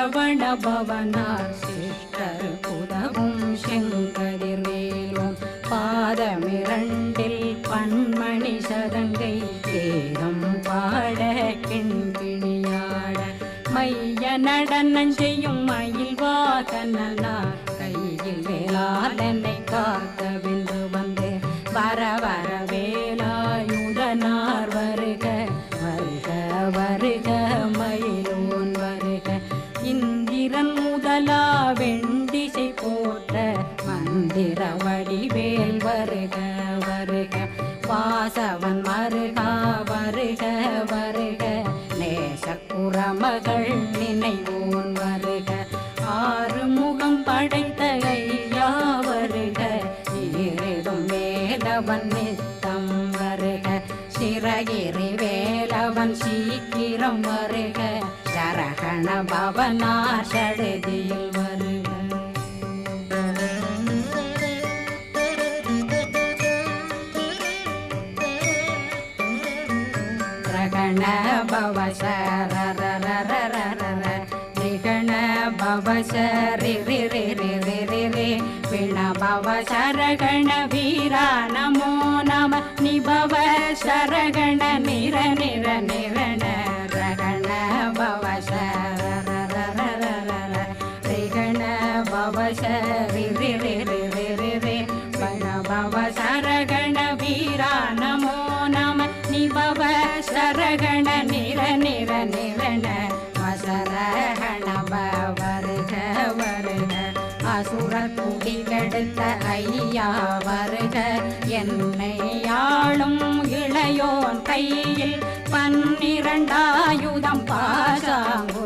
Saravana பவனார் sister புதவும் செங்கதிர் செங்கதிர்வேலும் பாதமிரண்டில் பன்மணி சதங்கை வேதம் பாட கிண்கிணியாட மைய நடனம் செய்யும் மயில் வாகனார் கையில் வேளாளனை காக்கவென்று வந்து வர வர வாசவன் மருகா வருக வருக. நேசக்குற மகள் நினைவோன் வருக. ஆறு முகம் படைத்த ஐயா வருக. இருடும் வேலவன் நித்தம் வருக. சிறகிரி வேலவன் சீக்கிரம் வருக. சரகண பவனார் சடுதியில் பவ சரரரரரரர ரிகண சரகண வீரா நமோ நம நிபவ சரகண நிர நிர நிர கையில் பன்னிரண்டாயுதம் பாசாங்குஷமும்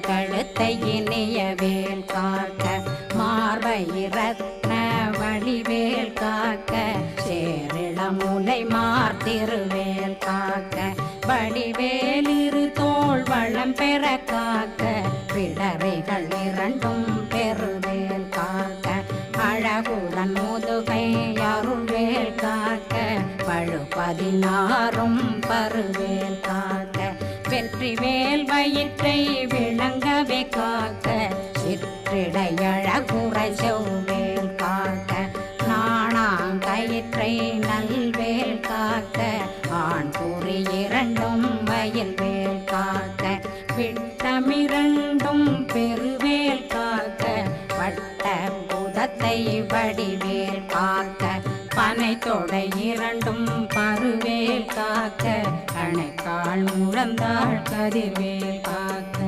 கழுத்தை இனிய வேல் காக்க மார்பை ரத்ன வடிவேல் காக்க சேரிளமுனை மார்த்திருவேல் காக்க வடிவேலிரு தோல் வளம் பெற காக்க பிடரைகள் இரண்டும் பெருவேல் காக்க அழகுடன் முதுகை அருள்வேல் காக்க பழு பதினாறும் பருவேல் வெற்றி வேல் வயிற்றை விளங்கவே காக்க சிற்றிடையழகுற செவ்வேல் காக்க நாணாங்கயிற்றை நல்வேல் காக்க ஆண் கூறி இரண்டும் வயல் வேல் காக்க விட்டமிரண்டும் பெருவேல் காக்க வட்ட புதத்தை வடிவேல் காக்க. தொடை இரண்டும் பருவேல் காக்க கணைக்கால் முழந்தாள் கதிர்வேல் காக்க.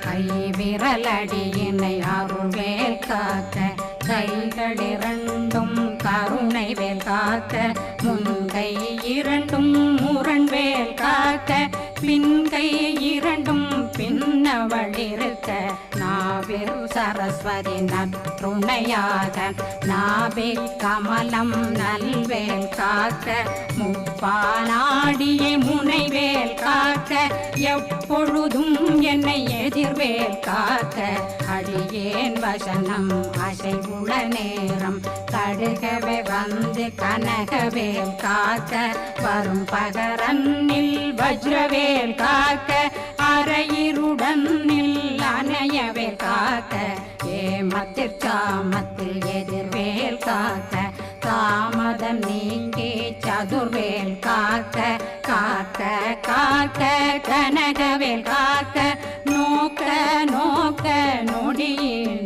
கை விரலடியினை அருள்வேல் காக்க கைகள் இரண்டும் கருணை வேல் காக்க முன்கை இரண்டும் முரண்வேல் காக்க பின்கை இரண்டும் பின்னவளிருக்க நாவில் சரஸ்வதி நற்றுணையாக நாவில் கமலம் நல்வேல் காக்க முப்பானாடியே முனைவேல் காக்க எப்பொழுதும் என்னை எதிர்வேல் காக்க. அடியேன் வசனம் அசைவுள நேரம் கடுகவே வந்து கனகவேல் காக்க. வரும் பகரன்னில் வஜ்ரவேல் காக்க அரையிருடன் அணையவே காக்க ஏமத்திற் சாமத்தில் எதிர்வேல் காக்க தாமதம் நீங்கே சதுர்வேல் காக்க காக்க காக்க கனகவேல் காக்க நோக்க நோக்க நொடியில்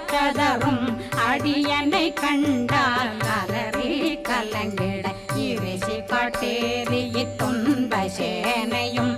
பிரம்மராட்சதரும் அடியனை கண்டால் அலறி கலங்கிட இறைசி காட்டேறி துன்ப சேனையும்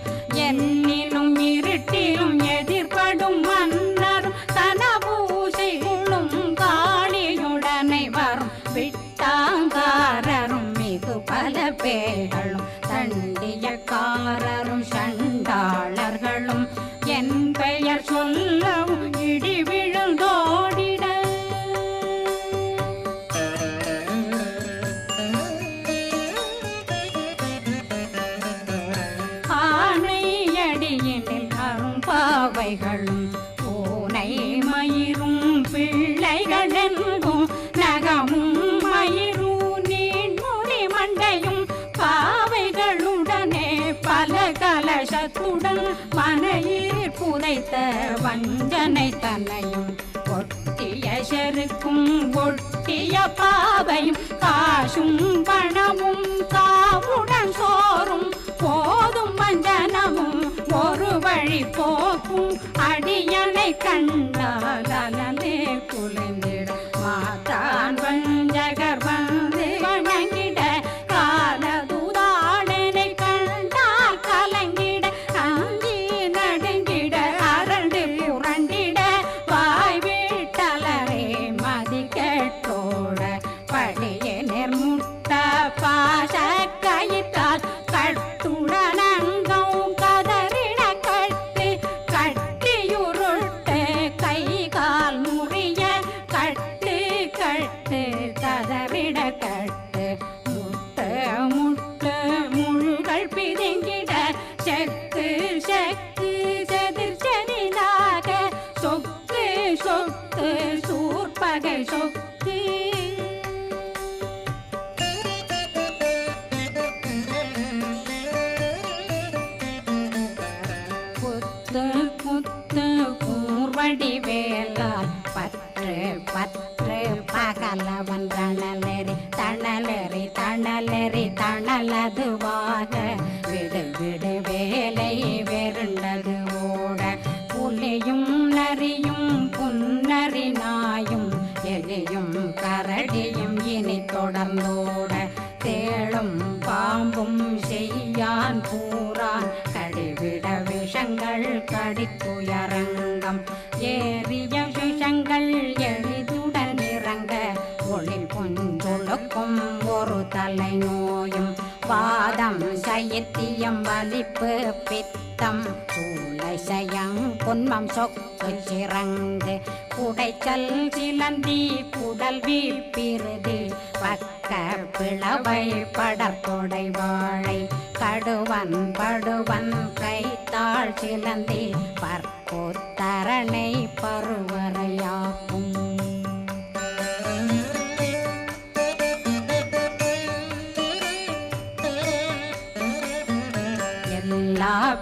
வஞ்சனை தன்னையும் ஒட்டிய செருக்கும் ஒட்டிய பாவையும் காசும் பணமும் காவுடன் சோறும் போதும் வஞ்சனமும் ஒரு வழி போக்கும் அடியனை கண்டால் அலந்தே குலைந்திட கூர்வடி வேலால் பற்று பற்று பகலவன் தணலெறி தணலெறி தணலெறி தணலதுவாக. தலை நோயும் பாதம் சயத்தியம் வலிப்பு பித்தம் சூளை சயம் பொன்மம் சொக்கு சிறங்கு குடைச்சல் சிலந்தி குடல் வீழ்பிருதி பக்க பிளவை படற்கொடை வாழை கடுவன் படுவன் கைத்தாள் சிலந்தி பற்போத்தரணை பருவரையாக்கும்.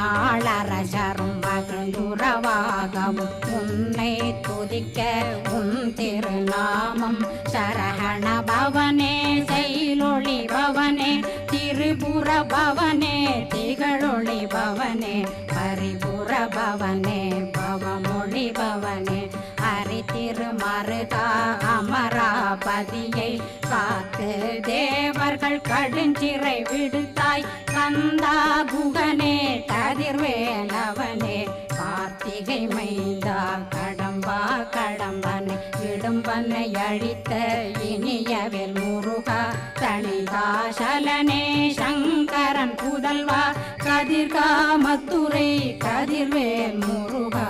மண்ணாளரசரும் மகளுறவாகவும் உன்னை துதிக்க உன் திருநாமம் சரகண பவனே செயலொளி பவனே திரிபுர பவனே திகழொளி பவனே பரிபுர பவனே பவமொழி பவனே அரி திருமருகா அமராபதியை காத்து தேவர்கள் கடுஞ்சிறை விடுத்தாய். கந்தா குகனே கதிர்வேலவனே கார்த்திகை மைந்தா கடம்பா கடம்பனை விடும்பனை அழித்த இனியவில் முருகா தணிகாசலனே சங்கரன் புதல்வா கதிர்காமத்துரை கதிர்வேல் முருகா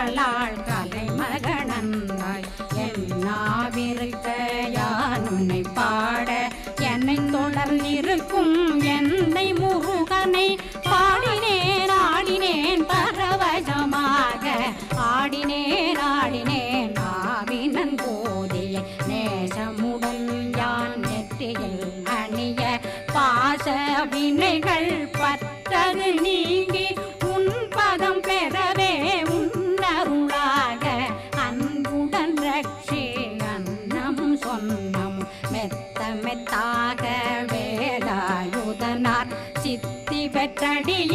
காரார்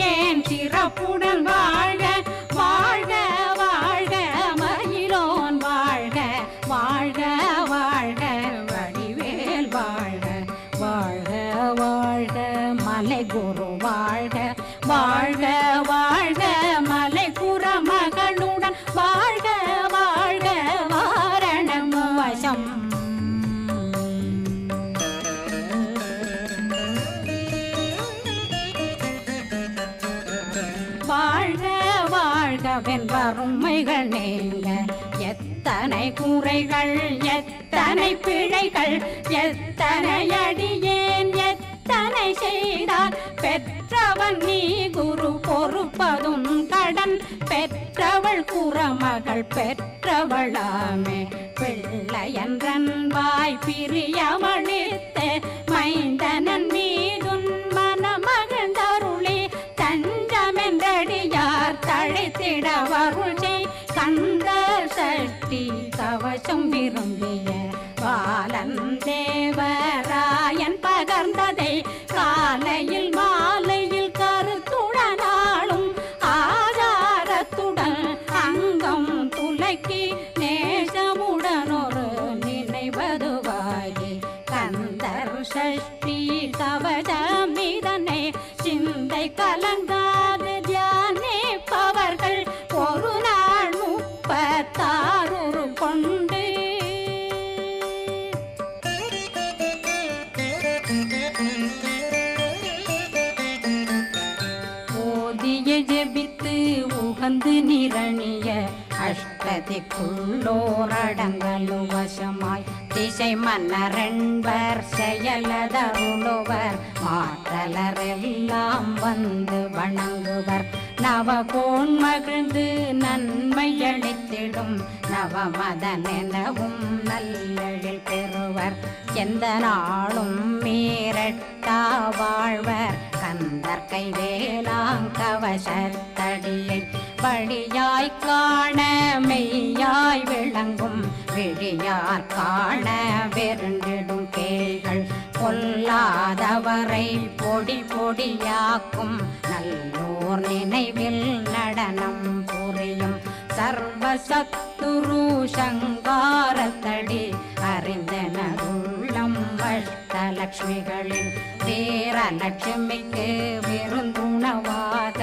ஏன் சிறப்புடன் வா வாழ்கவென் வறுமைகள் நீங்க. எத்தனை கூரைகள் எத்தனை பிழைகள் எத்தனை அடியேன் எத்தனை செய்தால் பெற்றவன் நீ குரு பொறுப்பதும் கடன். பெற்றவள் குறமகள் பெற்றவளாமே. பிள்ளையன்றன் வாய் பிரியமளித்த மைந்தனன் மீதுன் அடியார் தழைத்திட வருள் கந்த சஷ்டி கவசம் விரும்பிய பாலன் தேவராயன் பகர்ந்ததை காலையில் ஓதிய ஜெபித்து உகந்து நிரணிய அஷ்டதிக்குள்ளோரடங்கலு வசமாய் திசை மன்னரண்பர் செயலதருளுவர் மாற்றலரெல்லாம் வந்து வணங்குவர். நவகோன் மகிழ்ந்து நன்மையளித்திடும் நவமதன் எனவும் நல்லெழில் பெறுவர். எந்த நாளும் மீரட்டா வாழ்வர். கந்தர் கைவேலாங்கவசத்தடியை வழியாய் காண மெய்யாய் விளங்கும். விழியார் காண வெருண்டிடும் கேள்கள் பொல்லாதவரை பொடி பொடியாக்கும் நல்லோர் நினைவில் நடனம் புரியும் சர்வசத்துரு சங்காரத்தடி அறிந்தனருள்ளம் அஷ்டலக்ஷ்மிகளில் வீரலட்சுமிக்கு விருந்துணவாத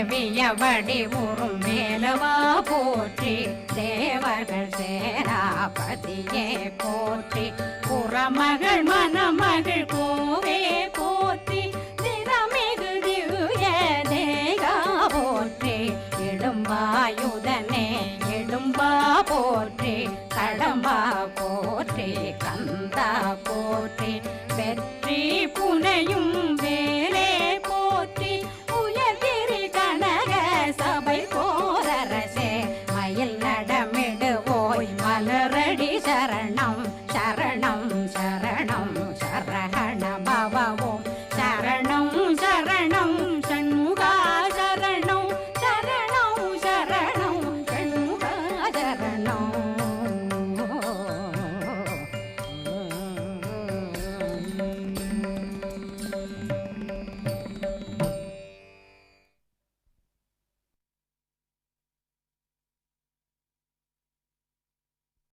தேவியவடி உறும் மேலவா போற்றி தேவர்கள் சேராபதியே போற்றி. புறமகள் மணமகள் கோவே போற்றி திறமிகு திவ்ய தேகா போற்றி. இடும்பாயுதனே இடும்பா போற்றி கடம்பா போற்றி.